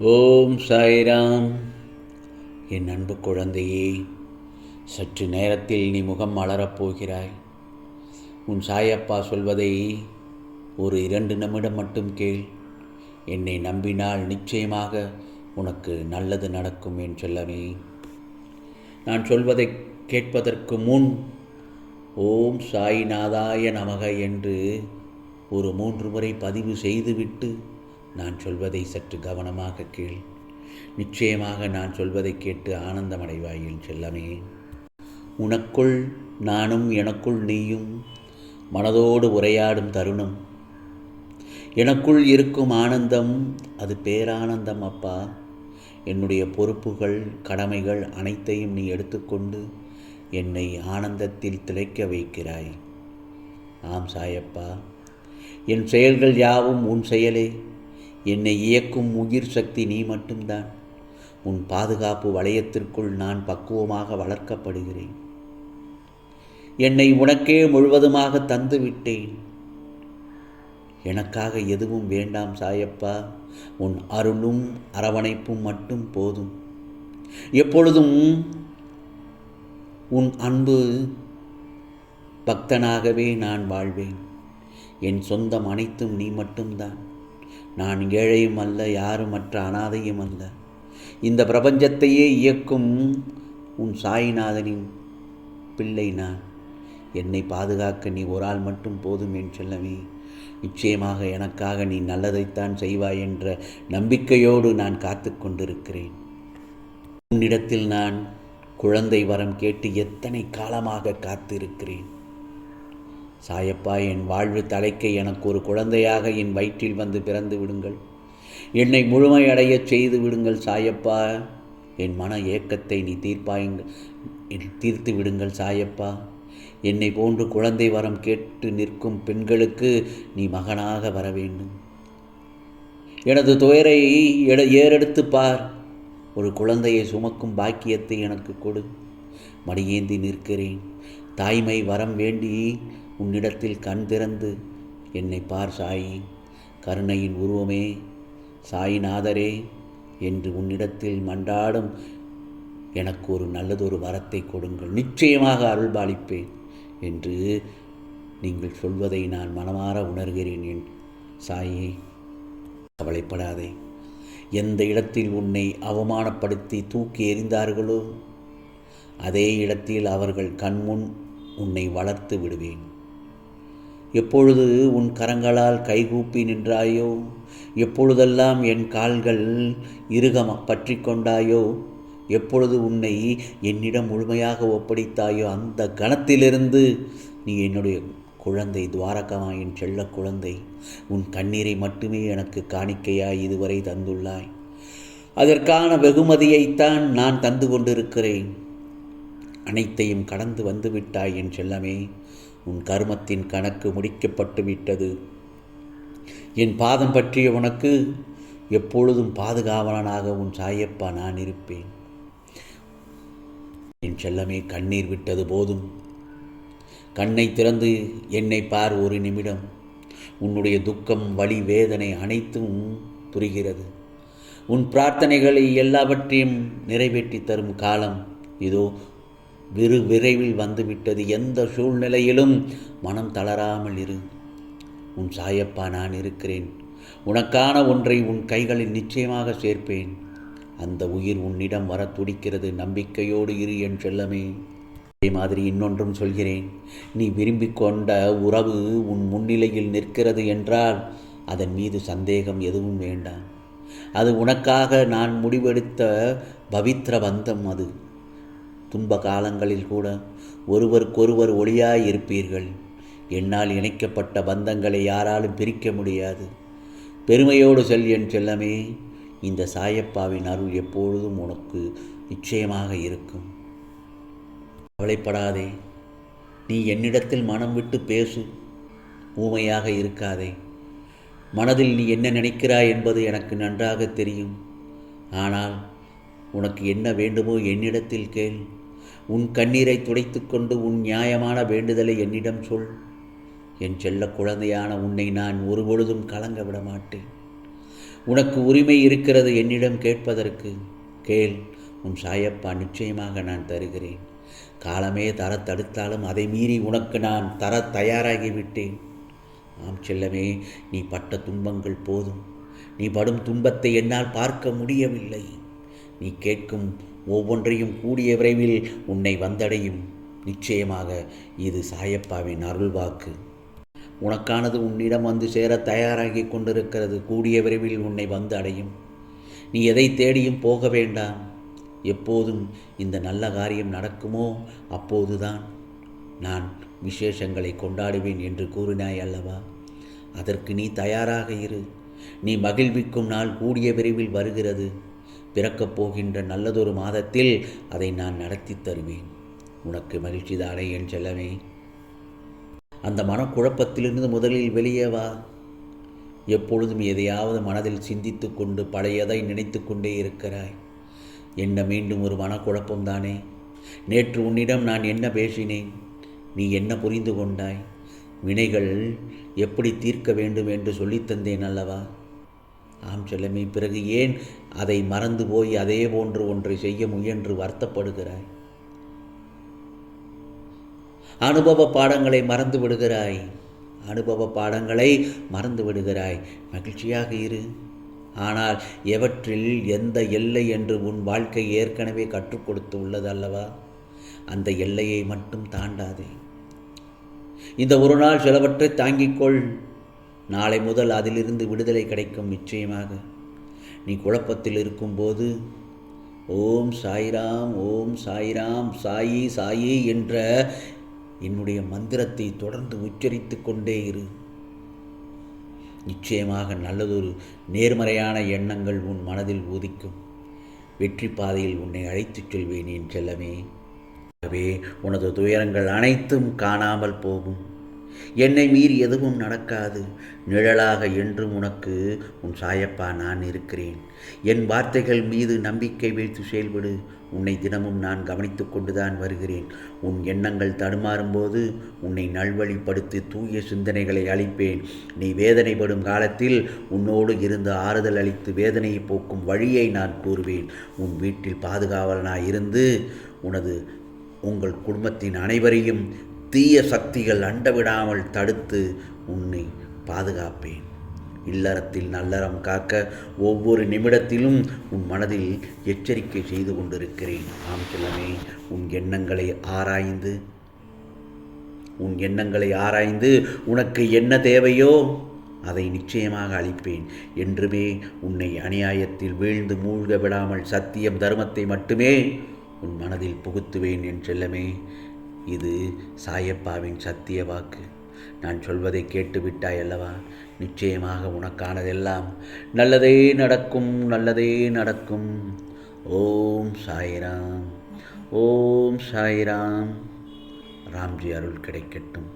ஓம் சாய்ராம். என் அன்பு குழந்தையே சற்று நேரத்தில் நீ முகம் மலரப் போகிறாய். உன் சாயப்பா சொல்வதை ஒரு இரண்டு நிமிடம் மட்டும் கேள். என்னை நம்பினால் நிச்சயமாக உனக்கு நல்லது நடக்கும் என் சொல்லவே. நான் சொல்வதை கேட்பதற்கு முன் ஓம் சாய்நாதாய நமக என்று ஒரு மூன்று முறை பதிவு செய்துவிட்டு நான் சொல்வதை சற்று கவனமாக கேள். நிச்சயமாக நான் சொல்வதை கேட்டு ஆனந்தமடைவாயில் செல்லமே. உனக்குள் நானும் எனக்குள் நீயும் மனதோடு உரையாடும் தருணம். எனக்குள் இருக்கும் ஆனந்தம் அது பேரானந்தம் அப்பா. என்னுடைய பொறுப்புகள் கடமைகள் அனைத்தையும் நீ எடுத்துக்கொண்டு என்னை ஆனந்தத்தில் திளைக்க வைக்கிறாய். ஆம் சாயப்பா. என் செயல்கள் யாவும் உன் செயலே. என்னை இயக்கும் உயிர் சக்தி நீ மட்டும்தான். உன் பாதுகாப்பு வளையத்திற்குள் நான் பக்குவமாக வளர்க்கப்படுகிறேன். என்னை உனக்கே முழுவதுமாக தந்து விட்டேன். எனக்காக எதுவும் வேண்டாம் சாயப்பா. உன் அருளும் அரவணைப்பும் மட்டும் போதும். எப்பொழுதும் உன் அன்பு பக்தனாகவே நான் வாழ்வேன். என் சொந்தம் அனைத்தும் நீ மட்டும்தான். நான் ஏழையும் அல்ல யாரும் மற்ற அனாதையும் அல்ல. இந்த பிரபஞ்சத்தையே இயக்கும் உன் சாய்நாதனின் பிள்ளை நான். என்னை பாதுகாக்க நீ ஒரு ஆள் மட்டும் போதும் என் செல்லமே. நிச்சயமாக எனக்காக நீ நல்லதைத்தான் செய்வாய் என்ற நம்பிக்கையோடு நான் காத்து கொண்டிருக்கிறேன். உன்னிடத்தில் நான் குழந்தை வரம் கேட்டு எத்தனை காலமாக காத்திருக்கிறேன். சாயப்பா என் வாழ்வு தலைக்க எனக்கு ஒரு குழந்தையாக என் வயிற்றில் வந்து பிறந்து விடுங்கள். என்னை முழுமையடையச் செய்து விடுங்கள் சாயப்பா. என் மன ஏக்கத்தை நீ தீர்ப்பாயுங்கள். தீர்த்து விடுங்கள் சாயப்பா. என்னை போன்று குழந்தை வரம் கேட்டு நிற்கும் பெண்களுக்கு நீ மகனாக வர வேண்டும். எனது துயரை எட ஏறெடுத்து பார். ஒரு குழந்தையை சுமக்கும் பாக்கியத்தை எனக்கு கொடு. மடியேந்தி நிற்கிறேன். தாய்மை வரம் வேண்டி உன்னிடத்தில் கண் திறந்து என்னை பார் சாயி. கருணையின் உருவமே சாயிநாதரே என்று உன்னிடத்தில் மண்டாடும் எனக்கு ஒரு நல்லதொரு வரத்தை கொடுங்கள். நிச்சயமாக அருள்பாலிப்பேன் என்று நீங்கள் சொல்வதை நான் மனமாற உணர்கிறேன் என் சாயே. கவலைப்படாதே. எந்த இடத்தில் உன்னை அவமானப்படுத்தி தூக்கி எறிந்தார்களோ அதே இடத்தில் அவர்கள் கண்முன் உன்னை வளர்த்து விடுவேன். எப்பொழுது உன் கரங்களால் கைகூப்பி நின்றாயோ? எப்பொழுதெல்லாம் என் கால்கள் இருகம பற்றி கொண்டாயோ? எப்பொழுது உன்னை என்னிடம் முழுமையாக ஒப்படைத்தாயோ? அந்த கணத்திலிருந்து நீ என்னுடைய குழந்தை துவாரகமாயின் செல்ல குழந்தை உன் கண்ணீரை மட்டுமே எனக்கு காணிக்கையாய் இதுவரை தந்துள்ளாய். அதற்கான வெகுமதியைத்தான் நான் தந்து கொண்டிருக்கிறேன். அனைத்தையும் கடந்து வந்து விட்டாய் என் செல்லமே. உன் கர்மத்தின் கணக்கு முடிக்கப்பட்டு விட்டது. என் பாதம் பற்றிய உனக்கு எப்பொழுதும் பாதுகாவலனாக உன் சாயப்பா நான் இருப்பேன். என் செல்லமே கண்ணீர் விட்டது போதும். கண்ணை திறந்து என்னை பார் ஒரு நிமிடம். உன்னுடைய துக்கம் வலி வேதனை அனைத்தும் புரிகிறது. உன் பிரார்த்தனைகளை எல்லாவற்றையும் நிறைவேற்றி தரும் காலம் இதோ விரு விரைவில் வந்துவிட்டது. எந்த சூழ்நிலையிலும் மனம் தளராமல் இரு. உன் சாயப்பா நான் இருக்கிறேன். உனக்கான ஒன்றை உன் கைகளில் நிச்சயமாக சேர்ப்பேன். அந்த உயிர் உன்னிடம் வர துடிக்கிறது. நம்பிக்கையோடு இரு என் செல்லமே. அதே மாதிரி இன்னொன்றும் சொல்கிறேன். நீ விரும்பி கொண்ட உறவு உன் முன்னிலையில் நிற்கிறது என்றால் அதன் மீது சந்தேகம் எதுவும் வேண்டாம். அது உனக்காக நான் முடிவெடுத்த பவித்ர பந்தம் அது. துன்ப காலங்களில் கூட ஒருவருக்கொருவர் ஒளியாய் இருப்பீர்கள் என்னால் இணைக்கப்பட்ட பந்தங்களை யாராலும் பிரிக்க முடியாது. பெருமையோடு செல் என் செல்லமே இந்த சாயப்பாவின் அருள் எப்பொழுதும் உனக்கு நிச்சயமாக இருக்கும். கவலைப்படாதே நீ என்னிடத்தில் மனம் விட்டு பேசு ஊமையாக இருக்காதே. மனதில் நீ என்ன நினைக்கிறாய் என்பது எனக்கு நன்றாக தெரியும். ஆனால் உனக்கு என்ன வேண்டுமோ என்னிடத்தில் கேள். உன் கண்ணீரை துடைத்துக்கொண்டு உன் நியாயமான வேண்டுதலை என்னிடம் சொல். என் செல்ல குழந்தையான உன்னை நான் ஒருபொழுதும் கலங்க விட மாட்டேன் உனக்கு உரிமை இருக்கிறது என்னிடம் கேட்பதற்கு கேள். உன் சாயப்பா நிச்சயமாக நான் தருகிறேன். காலமே தர தடுத்தாலும் அதை மீறி உனக்கு நான் தர தயாராகிவிட்டேன். ஆம் செல்லமே நீ பட்ட துன்பங்கள் போதும். நீ படும் துன்பத்தை என்னால் பார்க்க முடியவில்லை. நீ கேட்கும் ஒவ்வொன்றையும் கூடிய விரைவில் உன்னை வந்தடையும். நிச்சயமாக இது சாயப்பாவின் அருள்வாக்கு. உனக்கானது உன்னிடம் வந்து சேர தயாராகி கொண்டிருக்கிறது. கூடிய விரைவில் உன்னை வந்து அடையும் நீ எதை தேடியும் போக வேண்டாம். எப்போதும் இந்த நல்ல காரியம் நடக்குமோ அப்போதுதான் நான் விசேஷங்களை கொண்டாடுவேன் என்று கூறினாய் அல்லவா? அதற்கு நீ தயாராக இரு. நீ மகிழ்விக்கும் நாள் கூடிய விரைவில் வருகிறது. பிறக்கப் போகின்ற நல்லதொரு மாதத்தில் அதை நான் நடத்தி தருவேன். உனக்கு மகிழ்ச்சிதானே என் செல்லமே. அந்த மனக்குழப்பத்திலிருந்து முதலில் வெளியே வா. எப்பொழுதும் எதையாவது மனதில் சிந்தித்து கொண்டு பழையதை நினைத்து கொண்டே இருக்கிறாய். என்ன மீண்டும் ஒரு மனக்குழப்பம்தானே நேற்று உன்னிடம் நான் என்ன பேசினேன்? நீ என்ன புரிந்து கொண்டாய்? வினைகள் எப்படி தீர்க்க வேண்டும் என்று சொல்லித்தந்தேன் அல்லவா? ஆம் செல்லமே பிறகு ஏன் அதை மறந்து போய் அதே போன்று ஒன்றை செய்ய முயன்று வருத்தப்படுகிறாய்? அனுபவ பாடங்களை மறந்து விடுகிறாய். அனுபவ பாடங்களை மறந்து விடுகிறாய். மகிழ்ச்சியாக இரு. ஆனால் எவற்றில் எந்த எல்லை என்று உன் வாழ்க்கை ஏற்கனவே கற்றுக் கொடுத்து உள்ளது அல்லவா? அந்த எல்லையை மட்டும் தாண்டாதே. இந்த ஒரு நாள் சிலவற்றை தாங்கிக்கொள் நாளை முதல் அதிலிருந்து விடுதலை கிடைக்கும் நிச்சயமாக. நீ குழப்பத்தில் இருக்கும்போது ஓம் சாய்ராம் ஓம் சாய்ராம் சாயி சாயி என்ற என்னுடைய மந்திரத்தை தொடர்ந்து உச்சரித்து கொண்டே இரு. நிச்சயமாக நல்லதொரு நேர்மறையான எண்ணங்கள் உன் மனதில் உதிக்கும் வெற்றி பாதையில் உன்னை அழைத்துச் செல்வேன் என் செல்லமே. ஆகவே உனது துயரங்கள் அனைத்தும் காணாமல் போகும். என்னை மீறி எதுவும் நடக்காது. நிழலாக என்றும் உனக்கு உன் சாயப்பா நான் இருக்கிறேன். என் வார்த்தைகள் மீது நம்பிக்கை வைத்து செயல்படு. உன்னை தினமும் நான் கவனித்து கொண்டுதான் வருகிறேன். உன் எண்ணங்கள் தடுமாறும்போது உன்னை நல்வழிப்படுத்தி தூய சிந்தனைகளை அளிப்பேன். நீ வேதனைப்படும் காலத்தில் உன்னோடு இருந்து ஆறுதல் அளித்து வேதனையை போக்கும் வழியை நான் கூறுவேன். உன் வீட்டில் பாதுகாவலனாய் இருந்து உனது உங்கள் குடும்பத்தின் அனைவரையும் தீய சக்திகள் அண்டவிடாமல் தடுத்து உன்னை பாதுகாப்பேன். இல்லறத்தில் நல்லறம் காக்க ஒவ்வொரு நிமிடத்திலும் உன் மனதில் எச்சரிக்கை செய்து கொண்டிருக்கிறேன். ஆம் செல்லமே உன் எண்ணங்களை ஆராய்ந்து உன் எண்ணங்களை ஆராய்ந்து உனக்கு என்ன தேவையோ அதை நிச்சயமாக அளிப்பேன். என்றுமே உன்னை அநியாயத்தில் வீழ்ந்து மூழ்க விடாமல் சத்தியம் தர்மத்தை மட்டுமே உன் மனதில் புகுத்துவேன் என் செல்லமே. இது சாயப்பாவின் சத்திய வாக்கு. நான் சொல்வதை கேட்டு விட்டாய் அல்லவா? நிச்சயமாக உனக்கானதெல்லாம் நல்லதே நடக்கும் நல்லதே நடக்கும். ஓம் சாய்ராம் ஓம் சாய்ராம். ராம்ஜி அருள் கிடைக்கட்டும்.